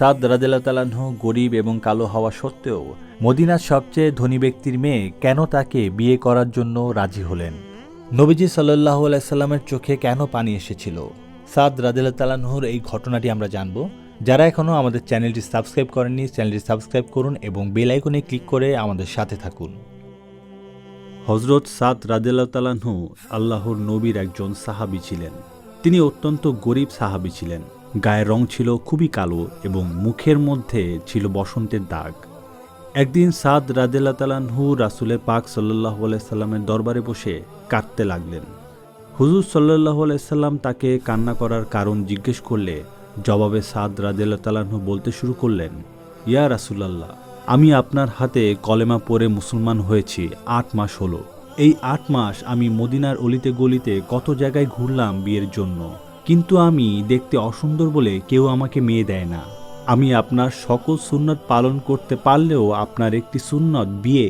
সাদ রাদিল্লা তালাহ গরিব এবং কালো হওয়া সত্ত্বেও মদিনার সবচেয়ে ধনী ব্যক্তির মেয়ে কেন তাকে বিয়ে করার জন্য রাজি হলেন? নবীজি সাল্লাহ আলাইসাল্লামের চোখে কেন পানি এসেছিল? সাদ রাদিল্লা তালাহুর এই ঘটনাটি আমরা জানব। যারা এখনও আমাদের চ্যানেলটি সাবস্ক্রাইব করেননি, চ্যানেলটি সাবস্ক্রাইব করুন এবং বেল আইকনে ক্লিক করে আমাদের সাথে থাকুন। হজরত সাদ রাদিল্লা তালাহু আল্লাহর নবীর একজন সাহাবি ছিলেন। তিনি অত্যন্ত গরিব সাহাবি ছিলেন। গায়ের রং ছিল খুবই কালো এবং মুখের মধ্যে ছিল বসন্তের দাগ। একদিন সাদ রাদিল্লা তালাহু রাসুলের পাক সাল্লাহ সাল্লামের দরবারে বসে কাঁদতে লাগলেন। হুজুর সাল্লাহ সাল্লাম তাকে কান্না করার কারণ জিজ্ঞেস করলে জবাবে সাদ রাদিল্লা তালাহু বলতে শুরু করলেন, ইয়া রাসুলাল্লাহ, আমি আপনার হাতে কলেমা পরে মুসলমান হয়েছি আট মাস হলো। এই আট মাস আমি মদিনার অলিতে গলিতে কত জায়গায় ঘুরলাম বিয়ের জন্য। কিন্তু আমি দেখতে অসুন্দর বলে কেউ আমাকে মেয়ে দেয় না। আমি আপনার সকল সুন্নত পালন করতে পারলেও আপনার একটি সুন্নত বিয়ে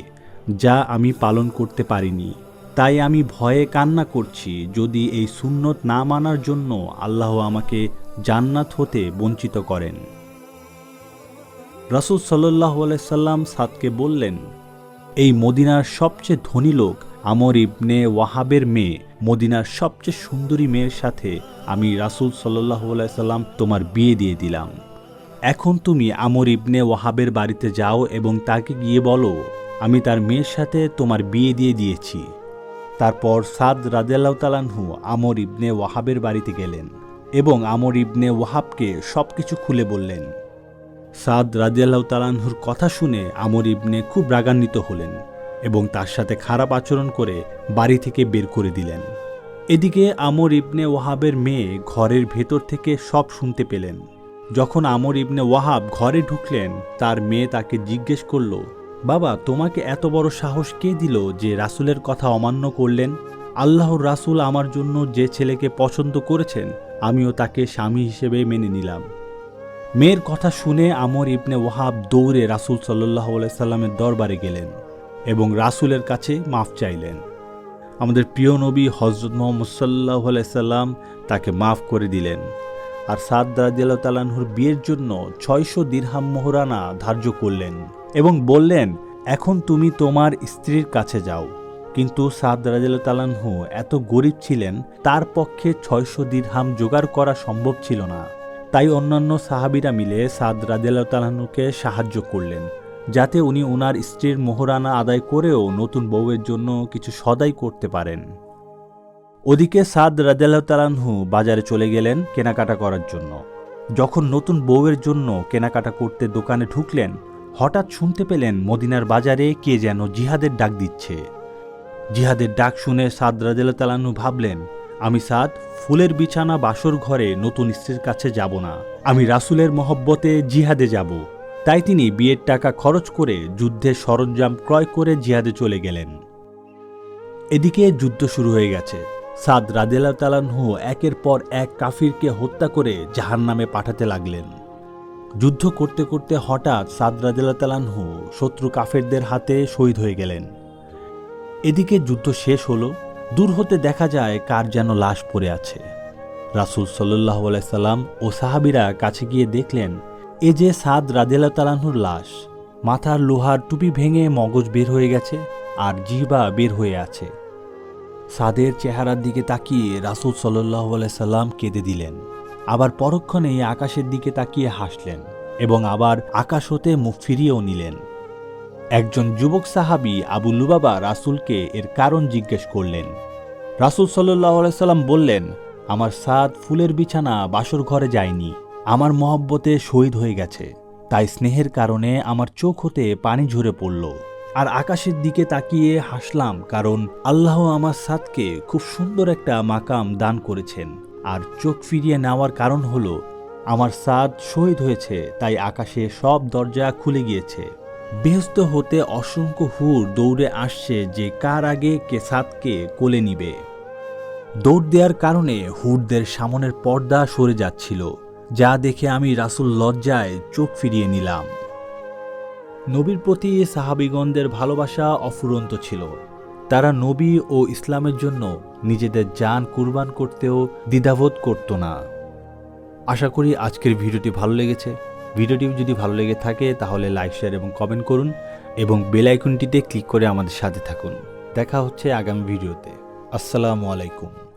যা আমি পালন করতে পারিনি। তাই আমি ভয়ে কান্না করছি যদি এই সুন্নত না মানার জন্য আল্লাহ আমাকে জান্নাত হতে বঞ্চিত করেন। রাসুল সাল্লাহ সাল্লাম সাদকে বললেন, এই মদিনার সবচেয়ে ধনী লোক আমর ইবনে ওয়াহাবের মেয়ে। মদিনার সবচেয়ে সুন্দরী মেয়ের সাথে আমি রাসুল সাল্লাহ সাল্লাম তোমার বিয়ে দিয়ে দিলাম। এখন তুমি আমর ইবনে ওয়াহাবের বাড়িতে যাও এবং তাকে গিয়ে বলো, আমি তার মেয়ের সাথে তোমার বিয়ে দিয়ে দিয়েছি। তারপর সাদ রাদেল্লাহ তালানহু আমর ইবনে ওয়াহাবের বাড়িতে গেলেন এবং আমর ইবনে ওয়াহাবকে সব কিছু খুলে বললেন। সাদ রাজিয়াল্লাহ তালানহুর কথা শুনে আমর ইবনে খুব রাগান্বিত হলেন। এবং তার সাথে খারাপ আচরণ করে বাড়ি থেকে বের করে দিলেন। এদিকে আমর ইবনে ওয়াহাবের মেয়ে ঘরের ভেতর থেকে সব শুনতে পেলেন। যখন আমর ইবনে ওয়াহাব ঘরে ঢুকলেন, তার মেয়ে তাকে জিজ্ঞেস করল, বাবা, তোমাকে এত বড় সাহস কে দিল যে রাসুলের কথা অমান্য করলেন? আল্লাহর রাসুল আমার জন্য যে ছেলেকে পছন্দ করেছেন, আমিও তাকে স্বামী হিসেবে মেনে নিলাম। মেয়ের কথা শুনে আমর ইবনে ওয়াহাব দৌড়ে রাসুল সাল্লাহ সাল্লামের দরবারে গেলেন। এবং রাসুলের কাছে মাফ চাইলেন। আমাদের প্রিয় নবী হজরত মোহাম্মদ সাল্লাহ সাল্লাম তাকে মাফ করে দিলেন। আর সাদ রাজিয়াল তালাহুর বিয়ের জন্য ছয়শো দিরহাম মোহরানা ধার্য করলেন এবং বললেন, এখন তুমি তোমার স্ত্রীর কাছে যাও। কিন্তু সাদ রাজিয়াল তালাহু এত গরিব ছিলেন, তার পক্ষে ছয়শো দিরহাম জোগাড় করা সম্ভব ছিল না। তাই অন্যান্য সাহাবিরা মিলে সাদ রাজিয়াল তালাহুকে সাহায্য করলেন। যাতে উনি ওনার স্ত্রীর মোহরানা আদায় করেও নতুন বউয়ের জন্য কিছু সদাই করতে পারেন। ওদিকে সাদ রাজিয়াল তালাহু বাজারে চলে গেলেন কেনাকাটা করার জন্য। যখন নতুন বউয়ের জন্য কেনাকাটা করতে দোকানে ঢুকলেন, হঠাৎ শুনতে পেলেন মদিনার বাজারে কে যেন জিহাদের ডাক দিচ্ছে। জিহাদের ডাক শুনে সাদ রাজিয়াল তালাহু ভাবলেন, আমি সাদ, ফুলের বিছানা বাসর ঘরে নতুন স্ত্রীর কাছে যাব না। আমি রাসুলের মহব্বতে জিহাদে যাব। তাই তিনি বিয়ের টাকা খরচ করে যুদ্ধের সরঞ্জাম ক্রয় করে জিহাদে চলে গেলেন। এদিকে যুদ্ধ শুরু হয়ে গেছে। সাদ রাদেলা একের পর এক কাফিরকে হত্যা করে জাহান নামে পাঠাতে লাগলেন। যুদ্ধ করতে করতে হঠাৎ সাদ রাদেলা শত্রু কাফেরদের হাতে শহীদ হয়ে গেলেন। এদিকে যুদ্ধ শেষ হলো, দূর হতে দেখা যায় কার যেন লাশ পড়ে আছে। রাসুল সাল্লাহ সাল্লাম ও সাহাবিরা কাছে গিয়ে দেখলেন এ যে সাদ রাদেলা তালাহুর লাশ, মাথার লোহার টুপি ভেঙে মগজ বের হয়ে গেছে আর জিহবা বের হয়ে আছে। সাদের চেহারার দিকে তাকিয়ে রাসুল সাল্লাহ সাল্লাম কেঁদে দিলেন। আবার পরক্ষণেই আকাশের দিকে তাকিয়ে হাসলেন এবং আবার আকাশ হতে মুখ ফিরিয়েও নিলেন। একজন যুবক সাহাবি আবু লুবাবা রাসুলকে এর কারণ জিজ্ঞেস করলেন। রাসুল সাল্লাহ সাল্লাম বললেন, আমার সাদ ফুলের বিছানা বাসর ঘরে যায়নি। আমার মহব্বতে শহীদ হয়ে গেছে। তাই স্নেহের কারণে আমার চোখ হতে পানি ঝরে পড়ল। আর আকাশের দিকে তাকিয়ে হাসলাম কারণ আল্লাহ আমার সাদকে খুব সুন্দর একটা মাকাম দান করেছেন। আর চোখ ফিরিয়ে নেওয়ার কারণ হলো, আমার সাদ শহীদ হয়েছে, তাই আকাশে সব দরজা খুলে গিয়েছে। বেহস্ত হতে অসংখ্য হুর দৌড়ে আসছে যে কার আগে কে সাদকে কোলে নিবে। দৌড় দেওয়ার কারণে হুরদের সামনের পর্দা সরে যাচ্ছিল। যা দেখে আমি রাসুল লজ্জায় চোখ ফিরিয়ে নিলাম। নবীর প্রতি সাহাবিগণদের ভালোবাসা অফুরন্ত ছিল। তারা নবী ও ইসলামের জন্য নিজেদের যান কুরবান করতেও দ্বিধাবোধ করত না। আশা করি আজকের ভিডিওটি ভালো লেগেছে। ভিডিওটি যদি ভালো লেগে থাকে, তাহলে লাইক, শেয়ার এবং কমেন্ট করুন এবং বেল আইকনটিতে ক্লিক করে আমাদের সাথে থাকুন। দেখা হচ্ছে আগামী ভিডিওতে। আসসালামু আলাইকুম।